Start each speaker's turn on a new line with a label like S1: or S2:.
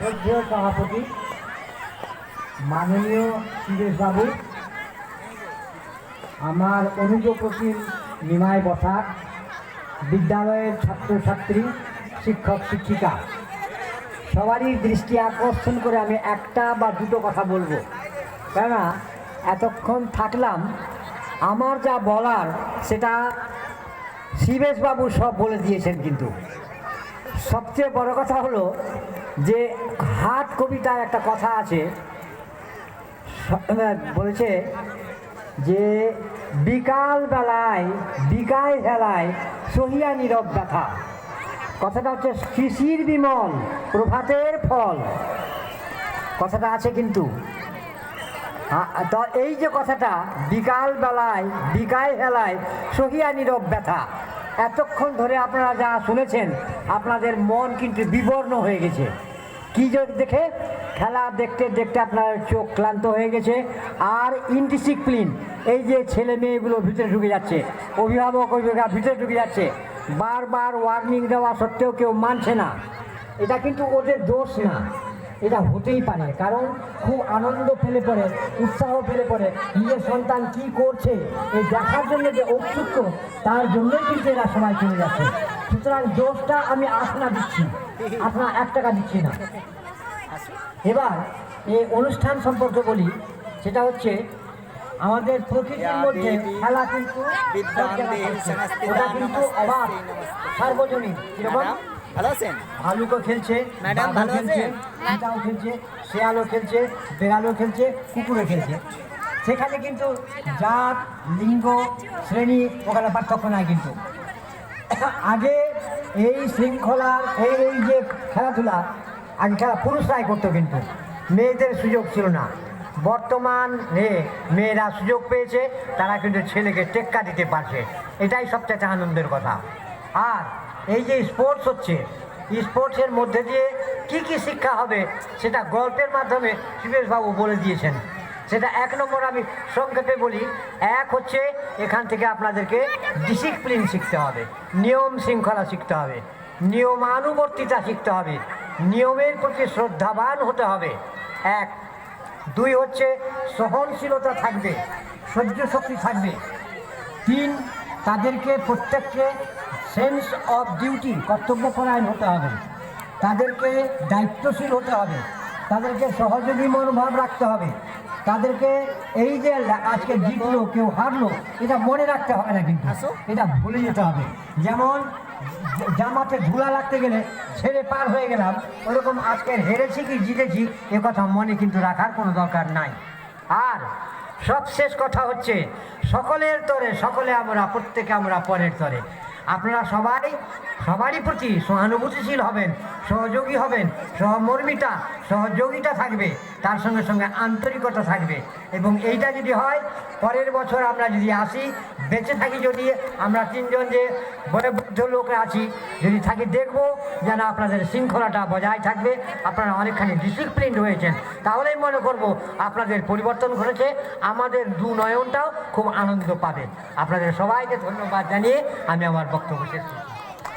S1: সভাপতি মাননীয় বাবু, আমার অনুযোগী নিমায় বসা বিদ্যালয়ের ছাত্রছাত্রী, শিক্ষক, শিক্ষিকা। সবারই দৃষ্টি আকর্ষণ করে আমি একটা বা দুটো কথা বলব। কেননা, এতক্ষণ থাকলাম, আমার যা বলার সেটা শিবেশবাবু সব বলে দিয়েছেন কিন্তু। সবচেয়ে বড় কথা হলো যে হাট কবিতায় একটা কথা আছে বলেছে যে বিকাল বেলায় বিকায় হেলায় সহিয়া নীরব ব্যথা। কথাটা হচ্ছে শিশির বিমল, প্রভাতের ফল। কথাটা আছে কিন্তু। এই যে কথাটা, বিকাল বেলায় বিকায় হেলায় সহিয়া নীরব ব্যথা, এতক্ষণ ধরে আপনারা যা শুনেছেন, আপনাদের মন কিন্তু বিবর্ণ হয়ে গেছে। কি দেখে? খেলা দেখতে দেখতে আপনার চোখ ক্লান্ত হয়ে গেছে। আর ইনডিসিপ্লিন, এই যে ছেলে মেয়েগুলো ভিতরে ঢুকে যাচ্ছে, অভিভাবক অভিভাবক ভিতরে ঢুকে যাচ্ছে, বারবার ওয়ার্নিং দেওয়া সত্ত্বেও কেউ মানছে না। এটা কিন্তু ওদের দোষ না। এটা হতেই পারে, কারণ খুব আনন্দ ফেলে পড়ে, উৎসাহ ফেলে পড়ে, নিজের সন্তান কি করছে, এই দেখার জন্য যে ঔৎসুক্য, তার জন্যই কিন্তু এরা সবাই চলে যাচ্ছে। সুতরাং দোষটা আমি আসনা দিচ্ছি। আসনা এক টাকা দিচ্ছি না। এবার এই অনুষ্ঠান সম্পর্কে বলি সেটা হচ্ছে আমাদের প্রকৃতির মধ্যে খেলা কিন্তু ওটা কিন্তু অবাধ সার্বজনীন। কীরকম?
S2: ভালো আছেন?
S1: ভালুকও খেলছে
S2: ম্যাডাম, ভালো
S1: খেলছে চিতাও খেলছে শেয়ালও খেলছে বেড়ালও খেলছে কুকুরও খেলছে। সেখানে কিন্তু জাত লিঙ্গ শ্রেণি ওখানে পার্থক্য নাই কিন্তু। আগে এই শৃঙ্খলার, এই যে খেলাধুলা, আগে খেলা পুরুষরাই করতো কিন্তু। মেয়েদের সুযোগ ছিল না। বর্তমান মেয়েরা সুযোগ পেয়েছে, তারা কিন্তু ছেলেকে টেক্কা দিতে পারছে। এটাই সবচেয়ে আনন্দের কথা। আর এই যে স্পোর্টস হচ্ছে স্পোর্টসের মধ্যে দিয়ে কি কি শিক্ষা হবে, সেটা গল্পের মাধ্যমে সুবেশবাবু বলে দিয়েছেন। সেটা এক নম্বর আমি সংক্ষেপে বলি। এক হচ্ছে এখান থেকে আপনাদেরকে ডিসিপ্লিন শিখতে হবে, নিয়ম শৃঙ্খলা শিখতে হবে, নিয়মানুবর্তিতা শিখতে হবে, নিয়মের প্রতি শ্রদ্ধাবান হতে হবে। এক। দুই হচ্ছে সহনশীলতা থাকবে, সহ্য শক্তি থাকবে। তিন, তাদেরকে প্রত্যেককে সেন্স অফ ডিউটি কর্তব্যপরায়ণ হতে হবে। তাদেরকে দায়িত্বশীল হতে হবে, তাদেরকে সহযোগী মনোভাব রাখতে হবে। তাদেরকে এই যে আজকে জিতলো কেউ হারলো এটা মনে রাখতে হবে না কিন্তু। এটা ভুলে যেতে হবে। যেমন জামাতে ধুলা লাগতে গেলে ছেড়ে পার হয়ে গেলাম ওরকম আজকে হেরেছি কি জিতেছি এ কথা মনে কিন্তু রাখার কোনো দরকার নাই। আর সবশেষ কথা হচ্ছে সকলের তরে সকলে আমরা প্রত্যেকে আমরা পরের তরে। আপনারা সবাই সবারই প্রতি সহানুভূতিশীল হবেন, সহযোগী হবেন, সহমর্মিতা, সহযোগিতা থাকবে, তার সঙ্গে সঙ্গে আন্তরিকতা থাকবে। এবং এইটা যদি হয়, পরের বছর আমরা যদি আসি, বেঁচে থাকি যদি, আমরা তিনজন যে বয়োবৃদ্ধ লোক আছি, যদি থাকি দেখব যেন আপনাদের শৃঙ্খলাটা বজায় থাকবে, আপনারা অনেকখানি ডিসিপ্লিন হয়েছেন তাহলেই মনে করব আপনাদের পরিবর্তন ঘটেছে, আমাদের দু নয়নটাও খুব আনন্দ পাবে। আপনাদের সবাইকে ধন্যবাদ জানিয়ে আমি আমার বক্তব্য শেষ করছি।